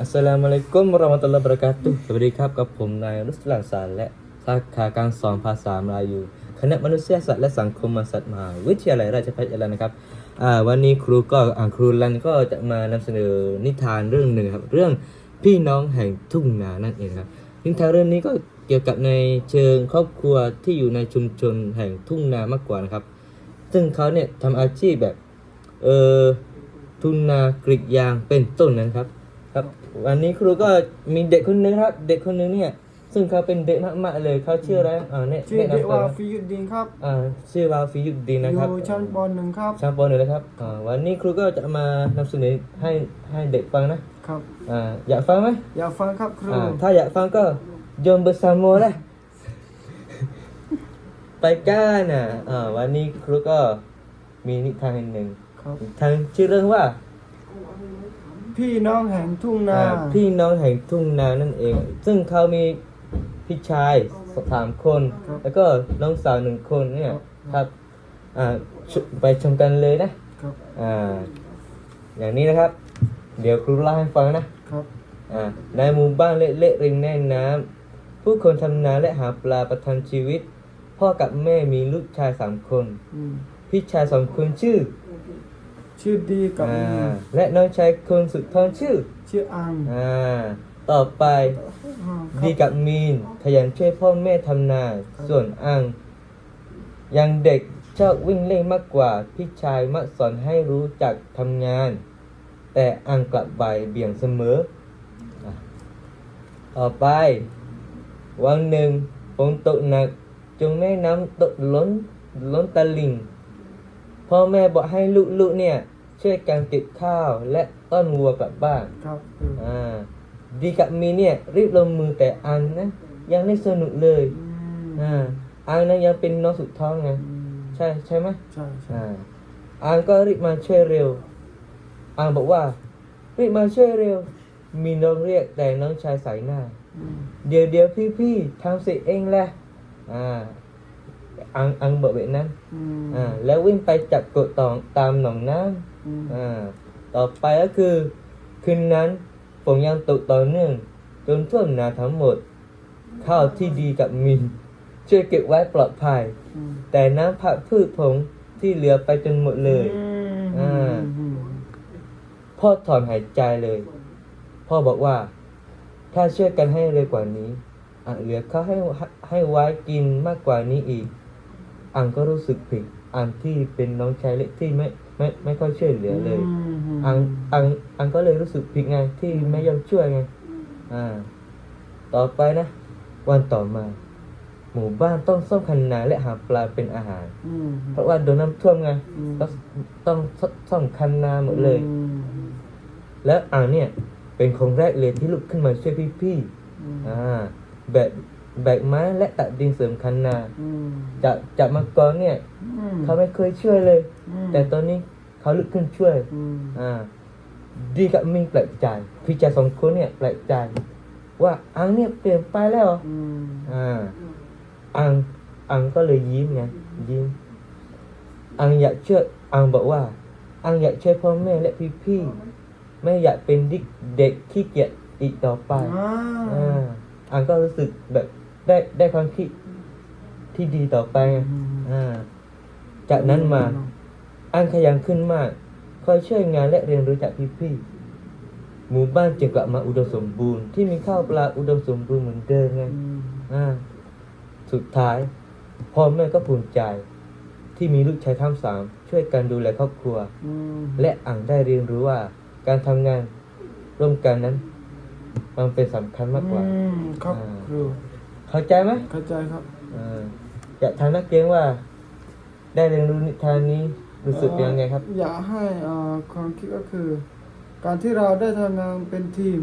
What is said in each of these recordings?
อัสสลามุอะลัยกุมราะมะตุลลอฮ์บะเราะกาตุฮ์สวัสดีครับกับผมนายรุสลานสารและสาขาการสอนภาษามลายูคณะมนุษยศาสตร์และสังคมศาสตร์มหาวิทยาลัยราชภัฏยะลานะครับวันนี้ครูก็อ่าครูลันก็จะมานำเสนอนิทานเรื่องหนึ่งครับ เรื่องพี่น้องแห่งทุ่งนานั่นเองครับนิทานเรื่องนี้ก็เกี่ยวกับในเชิงครอบครัวที่อยู่ในชุมชนแห่งทุ่งนามากกว่านะครับ ซึ่งเขาเนี่ยทำอาชีพแบบเออ ทุ่งนากรีดยางเป็นต้นนะครับ ครับวันนี้ครูก็มีเด็กคนหนึงครับ เด็กคนหนึงเนี่ย ซึ่งเขาเป็นเด็กมากๆเลยเขาชื่ออะไรอ่าเนี่ยชื่อแนะเด็กนำตัวว่านะฟิยุดดินครับอ่าชื่อว่าฟิยุดดีนอนะครับยู่ชั้นปหนึ่งครับชางปอนหนึ่งนะครับอ่าวันนี้ครูก็จะมานำเสนอให้ให้เด็กฟังนะครับ อ่าอยากฟังไหม อยากฟังครับครู อ่าถ้าอยากฟังก็โยมเบอร์ซามโมเลยไปกันนะอ่าวันนี้ครูก็มีนิทานหนึ่ง ครับนิทานชื่อเรื่องว่า พี่น้องแห่งทุ่งนาอ่าพี่น้องแห่งทุ่งนานั่นเอง ซึ่งเขามีพี่ชายสามคนแล้วก็น้องสาวหนึ่งคนเนี่ยครับอ่าชไปชมกันเลยนะครับอ่าอย่างนี้นะครับ เดี๋ยวครูเล่าให้ฟังนะ ครับอ่าในหมู่บ้านเละๆริมแม่น้ำผู้คนทำนาและหาปลาประทังชีวิต พ่อกับแม่มีลูกชายสามคน อืม พี่ชายสองคนชื่อชื่อดีกับอ่าและน้องชายคนสุดท้องชื่อชื่ออังอ่าต่อไปอ่าครับดีกับมีนขยันช่วยพ่อแม่ทำนา ส่วนอัง ยังเด็กชอบวิ่งเล่นมากกว่าพี่ชายมักสอนให้รู้จักทำงาน แต่อังกลับบ่ายเบี่ยงเสมออะต่อไป วันหนึ่งฝนตกหนักจงแม่น้ำตกล้นล้นตะลิ่ง พ่อแม่บอกให้ลูกๆเนี่ย ช่วยกันเก็บข้าวและต้อนวัวกลับบ้านครับครูอ่าดีกับมีเนี่ยรีบลงมือแต่อันนะยังไม่สนุกเลยอืมอ่าอันนั้นยังเป็นน้องสุดท้องไงอืมใช่ใช่ไหม ใช่ใช่ อ่าอันก็รีบมาช่วยเร็วอันบอกว่ารีบมาช่วยเร็ว มีน้องเรียกแต่น้องชายสายหน้า อืมเดี๋ยวเดี๋ยวพี่พี่ๆทำเสร็จเองแหละอ่า อังอังบอกแบบนั้นอืมอ่า แล้ววิ่งไปจับกดตองตามหนองน้ำอืมอ่า ต่อไปก็คือ คืนนั้นฝนยังตกต่อเนื่อง จนท่วมนาทั้งหมด ข้าวที่ดีกับมินช่วยเก็บไว้ปลอดภัยอืมแต่น้ำผักพืชผงที่เหลือไปจนหมดเลยอืมอ่าอืมพ่อถอนหายใจเลย พ่อบอกว่า ถ้าช่วยกันให้เร็วกว่านี้อาจเหลือข้าวให้ให้ไว้กินมากกว่านี้อีก อังก็รู้สึกผิดอันที่เป็นน้องชายเล็กที่ไม่ไม่ไม่ค่อยช่วยเหลือเลยมอังอังอังก็เลยรู้สึกผิดไงที่ไม่ยอมช่วยไงอ่า ต่อไปนะ วันต่อมา หมู่บ้านต้องซ่อมคันนาและหาปลาเป็นอาหารอืมเพราะว่าโดนน้ำท่วมไงอืมก็ต้องซ่อมคันนาหมดเลยอืมแล้วอังเนี่ย เป็นคนแรกเลยที่ลุกขึ้นมาช่วยพี่อืมๆอ่าแบก แบกไม้และตัดดินเสริมคันนาอืมจากจากเมื่อก่อนเนี่ยอืมเขาไม่เคยช่วยเลยอืมแต่ตอนนี้เขาลุกขึ้นช่วยอืมอ่าดีกับมิงแปลกใจพี่ชายสองคนเนี่ยแปลกใจว่าอังเนี่ยเปลี่ยนไปแล้วเหรออืมอ่าอังอังก็เลยยิ้มไงยิ้มอังอยากช่วยอังบอกว่า อังอยากช่วยพ่อแม่และพี่ๆไม่อยากเป็นเด็กเด็กขี้เกียจอีกต่อไปอ่าอ่าอังก็รู้สึกแบบ ได้ได้ความคิดที่ดีต่อไปไงอ่าจากนั้นมาอันขยันขึ้นมากคอยช่วยงานและเรียนรู้จากพี่ๆหมู่บ้านจึงกลับมาอุดมสมบูรณ์ที่มีข้าวปลาอุดมสมบูรณ์เหมือนเดิมไงอืมอ่าสุดท้ายพ่อแม่ก็ภูมิใจ ที่มีลูกชายทั้งสามช่วยกันดูแลครอบครัวอืมและอ่างได้เรียนรู้ว่าการทำงานร่วมกันนั้น มันเป็นสำคัญมากกว่าอืมครับอ่าครู เข้าใจไหมเข้าใจครับอ่าอยากถามนักเรียนว่า ได้เรียนรู้นิทานนี้รู้สึกยังไงครับ อยากให้เอ่อความคิดก็คือ การที่เราได้ทำงานเป็นทีม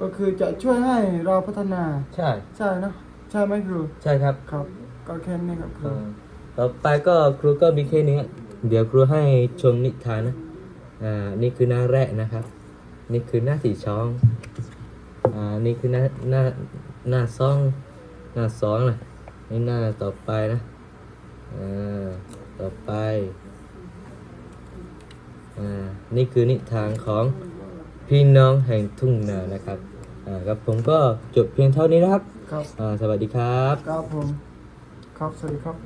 ก็คือจะช่วยให้เราพัฒนา ใช่ ใช่เนอะใช่ไหมครูใช่ครับครับ ก็แค่นี้ครับครูอ่าต่อไปก็ครูก็มีแค่นี้อะเดี๋ยวครูให้ชมนิทานนะอ่านี่คือหน้าแรกนะครับ นี่คือหน้าสี่ช่องอ่านี่คือหน้าหน้าหน้าซอง หน้าสองนะนี่หน้าต่อไปนะอ่าต่อไปอ่านี่คือนิทานของพี่น้องแห่งทุ่งนานะครับอ่าครับผมก็จบเพียงเท่านี้นะครับครับอ่าสวัสดีครับ ครับผม ครับ สวัสดีครับ